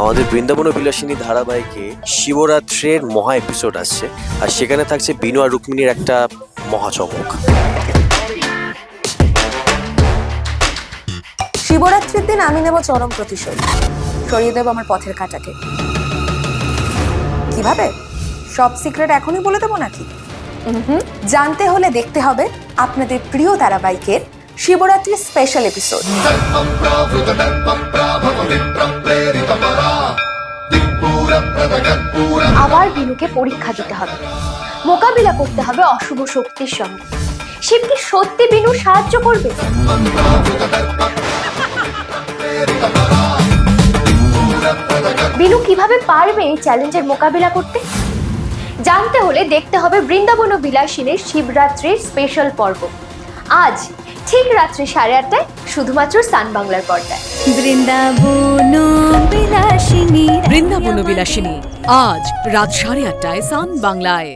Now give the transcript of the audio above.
আমাদের বৃন্দাবন ও বিলাসিনী ধারাবাহিকে শিবরাত্রের মহা এপিসোড আসছে। আর সেখানে থাকছে বিনু আর রুক্মিণীর একটা মহা চমক শিবরাত্রির দিন আমি নেব চরম প্রতিশোধ। সরিয়ে দেব আমার পথের কাটাকে। কীভাবে? সব সিক্রেট এখনই বলে দেবো নাকি? হুম জানতে হলে দেখতে হবে আপনাদের প্রিয় ধারাবাহিকের শিবরাত্রির স্পেশাল এপিসোড আবার বিনুকে পরীক্ষা দিতে হবে। মোকাবিলা করতে হবে অশুভ শক্তির সঙ্গে। শিব কি সত্যি বিনু সাহায্য করবে? বিনু কীভাবে পারবে এই চ্যালেঞ্জের মোকাবিলা করতে? জানতে হলে দেখতে হবে বৃন্দাবন বিলাসিনীর শিবরাত্রির স্পেশাল পর্ব। আজ ঠিক রাত্রি সাড়ে আটটায় শুধুমাত্র সান বাংলার পর্দায়। বৃন্দাবন বৃন্দাবন বিলাসিনী। আজ রাত সাড়ে আটটায় সান বাংলায়।